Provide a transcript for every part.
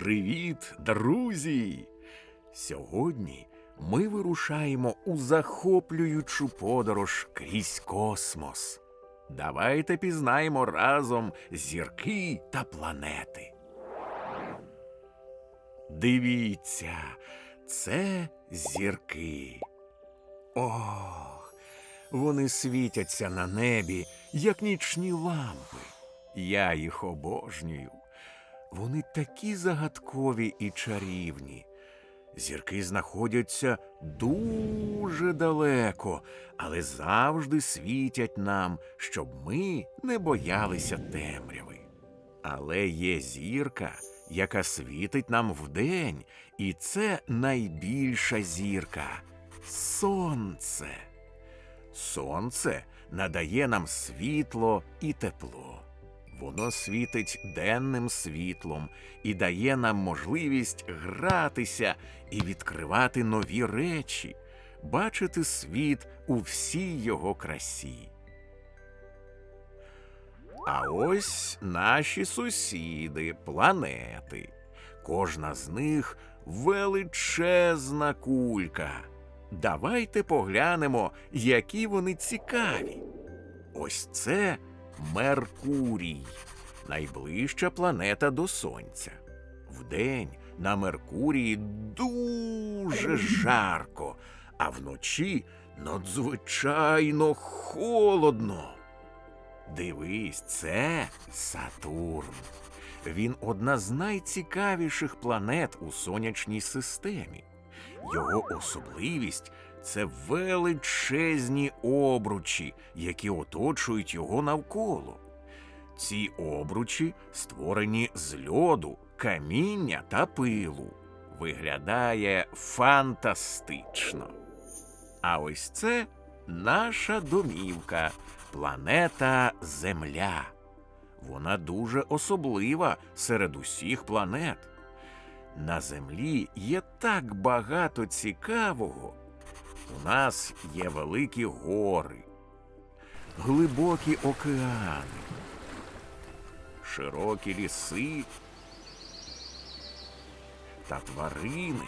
Привіт, друзі! Сьогодні ми вирушаємо у захоплюючу подорож крізь космос. Давайте пізнаємо разом зірки та планети. Дивіться, це зірки. Ох, вони світяться на небі, як нічні лампи. Я їх обожнюю. Вони такі загадкові і чарівні. Зірки знаходяться дуже далеко, але завжди світять нам, щоб ми не боялися темряви. Але є зірка, яка світить нам вдень, і це найбільша зірка сонце. Сонце надає нам світло і тепло. Воно світить денним світлом і дає нам можливість гратися і відкривати нові речі, бачити світ у всій його красі. А ось наші сусіди, планети. Кожна з них величезна кулька. Давайте поглянемо, які вони цікаві. Ось це Меркурій, найближча планета до Сонця. Вдень на Меркурії дуже жарко, а вночі надзвичайно холодно. Дивись, це Сатурн. Він одна з найцікавіших планет у сонячній системі. Його особливість це величезні обручі, які оточують його навколо. Ці обручі створені з льоду, каміння та пилу. Виглядає фантастично. А ось це наша домівка, планета Земля. Вона дуже особлива серед усіх планет. На землі є так багато цікавого. У нас є великі гори, глибокі океани, широкі ліси та тварини.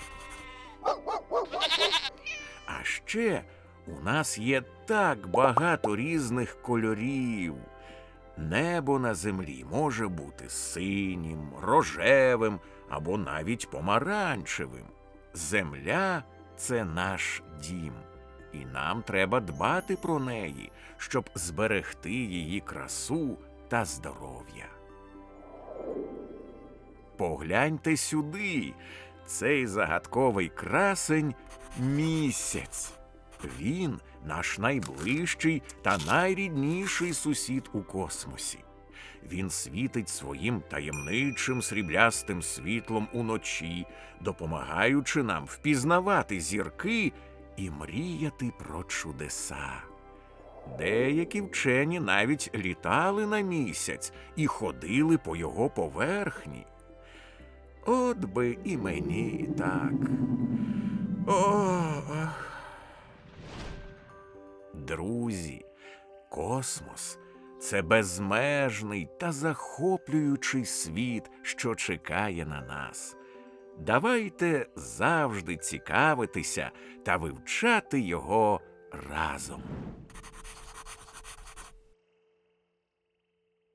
А ще у нас є так багато різних кольорів. Небо на землі може бути синім, рожевим або навіть помаранчевим. Земля це наш дім, і нам треба дбати про неї, щоб зберегти її красу та здоров'я. Погляньте сюди, цей загадковий красень місяць. Він наш найближчий та найрідніший сусід у космосі. Він світить своїм таємничим сріблястим світлом уночі, допомагаючи нам впізнавати зірки і мріяти про чудеса. Деякі вчені навіть літали на місяць і ходили по його поверхні. От би і мені так. Ох. Друзі, космос це безмежний та захоплюючий світ, що чекає на нас. Давайте завжди цікавитися та вивчати його разом.